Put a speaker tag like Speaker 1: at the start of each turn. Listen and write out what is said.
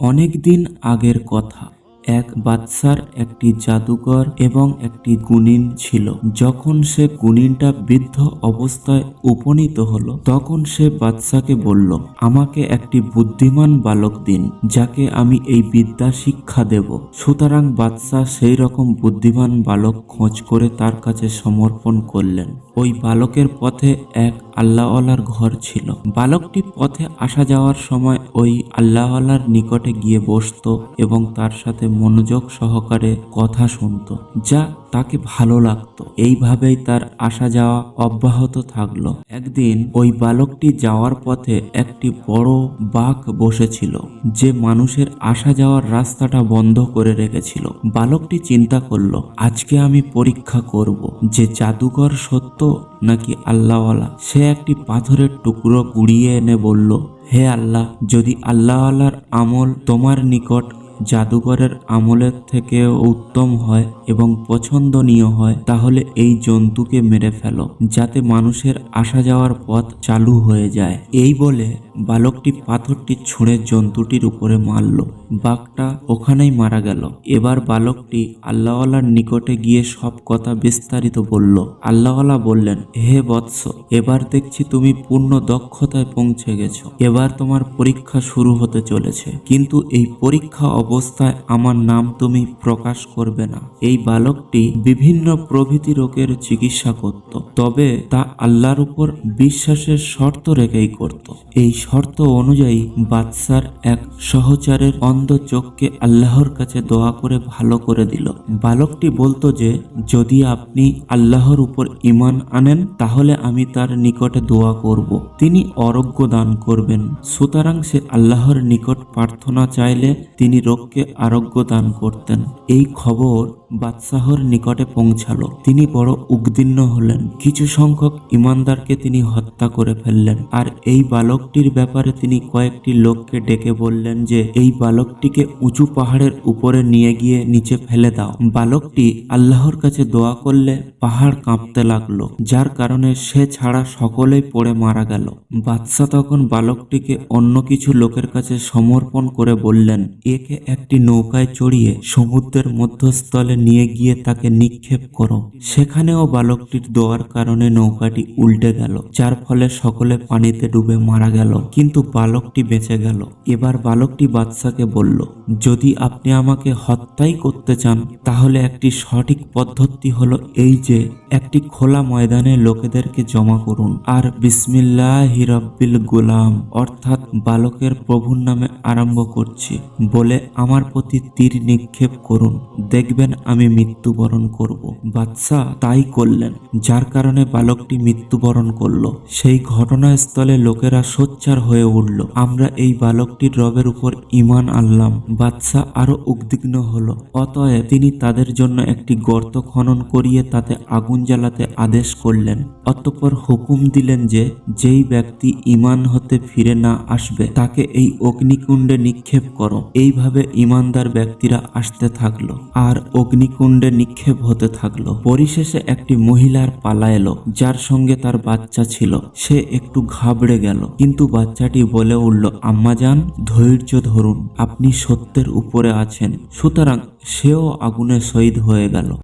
Speaker 1: অনেক দিন আগের কথা। এক বাদশার একটি জাদুকর এবং একটি গুণিন ছিল। যখন সে গুণিনটা বৃদ্ধ অবস্থায় উপনীত হলো, তখন সে বাদশাকে বলল, আমাকে একটি বুদ্ধিমান বালক দিন, যাকে আমি এই বিদ্যা শিক্ষা দেব। সুতরাং বাদশাহ সেই রকম বুদ্ধিমান বালক খোঁজ করে তার কাছে সমর্পণ করলেন। ওই বালকের পথে এক আল্লাহওয়ালার ঘর ছিল। বালকটি পথে আসা যাওয়ার সময় ওই আল্লাহওয়ালার নিকটে গিয়ে বসত এবং তার সাথে মনোযোগ সহকারে কথা শুনত, যা তাকে ভালো লাগতো। এইভাবেই তার আসা যাওয়া অব্যাহত থাকল। একদিন ওই বালকটি যাওয়ার পথে একটি বড় বাঘ বসেছিল, যে মানুষের আসা যাওয়ার রাস্তাটা বন্ধ করে রেখেছিল। বালকটি চিন্তা করল, আজকে আমি পরীক্ষা করব, যে জাদুকর সত্য নাকি আল্লাহওয়ালা? সে একটি পাথরের টুকরো কুড়িয়ে এনে বলল, হে আল্লাহ, যদি আল্লাহওয়ালার আমল তোমার নিকট জাদুকরের আমলের থেকেও উত্তম হয় এবং পছন্দনীয় হয়, তাহলে এই জন্তুকে মেরে ফেলো, যাতে মানুষের আসা যাওয়ার পথ চালু হয়ে যায়। এই বলে বালকটি পাথরটি ছুঁড়ে জন্তুটির উপরে মারল। বাঘটা ওখানেই মারা গেল। এবার বালকটি আল্লাহওয়ালার নিকটে গিয়ে সব কথা বিস্তারিত বলল। আল্লাহওয়ালা বললেন, হে বৎস, এবার দেখছি তুমি পূর্ণ দক্ষতায় পৌঁছে গেছো। এবার তোমার পরীক্ষা শুরু হতে চলেছে। কিন্তু এই পরীক্ষা অবস্থায় আমার নাম তুমি প্রকাশ করবে না। এই বালকটি বিভিন্ন প্রভৃতি রোগের চিকিৎসা করত, তবে তা আল্লাহর উপর বিশ্বাসের শর্ত রেখেই করত। এই শর্ত অনুযায়ী বাদশার এক সহচারের অন্ধ চোখকে আল্লাহর কাছে দোয়া করে ভালো করে দিল। বালকটি বলতো যে, যদি আপনি আল্লাহর উপর ইমান আনেন, তাহলে আমি তার নিকটে দোয়া করব। তিনি অরোগ্য দান করবেন। সুতরাং সে আল্লাহর নিকট প্রার্থনা চাইলে তিনি রোগকে আরোগ্য দান করতেন। এই খবর বাদশাহর নিকটে পৌঁছালো। তিনি বড় উদ্বিগ্ন হলেন। কিছু সংখ্যক ইমানদারকে তিনি হত্যা করে ফেললেন। আর এই বালকটির ব্যাপারে তিনি কয়েকটি লোককে ডেকে বললেন যে, এই বালকটিকে উঁচু পাহাড়ের উপরে নিয়ে গিয়ে নিচে ফেলে দাও। বালকটি আল্লাহর কাছে দোয়া করলে পাহাড় কাঁপতে লাগল। যার কারণে সে ছাড়া সকলেই পড়ে মারা গেল। বাদশাহ তখন বালকটিকে অন্য কিছু লোকের কাছে সমর্পণ করে বললেন, একে একটি নৌকায় চড়িয়ে সমুদ্রের মধ্যস্থলে নিয়ে গিয়ে তাকে নিক্ষেপ করো। সেখানেও বালকটির দোয়ার কারণে নৌকাটি উল্টে গেল, যার ফলে সকলে পানিতে ডুবে মারা গেল। কিন্তু বালকটি বেঁচে গেল। এবার বালকটি বাদশাকে বলল, যদি আপনি আমাকে হত্যাই করতে চান, তাহলে একটি সঠিক পদ্ধতি হলো এই যে, একটি খোলা ময়দানে লোকেদেরকে জমা করুন। আর বিসমিল্লাহ রব্বিল গোলাম, অর্থাৎ বালকের প্রভুর নামে আরম্ভ করছি। বলে আমার প্রতি তীর নিক্ষেপ করুন। দেখবেন আমি মৃত্যুবরণ করব। বাদশাহ তাই করলেন, যার কারণে বালকটি মৃত্যুবরণ করল। সেই ঘটনাস্থলে লোকেরা সোচ্চার হয়ে উঠল। আমরা এই বালকটির রবের উপর ইমান আনলাম। বাদশাহ আরও উদ্বিগ্ন হলো। অতএব তিনি তাদের জন্য একটি গর্ত খনন করিয়ে তাতে আগুন জ্বালাতে আদেশ করলেন। অতঃপর হুকুম দিলেন যে, যেই ব্যক্তি ইমান হতে ফিরে না আসবে, তাকে এই অগ্নিকুণ্ডে নিক্ষেপ করো। এইভাবে ইমানদার ব্যক্তিরা আসতে থাকল আর অগ্নিকুণ্ডে নিক্ষেপ হতে থাকল। পরিশেষে একটি মহিলার পালা এলো, যার সঙ্গে তার বাচ্চা ছিল। সে একটু ঘাবড়ে গেল, কিন্তু বাচ্চাটি বলে উঠল আম্মাজান ধৈর্য ধরুন, আপনি সত্যের উপরে আছেন। সুতরাং সেও আগুনে শহীদ হয়ে গেল।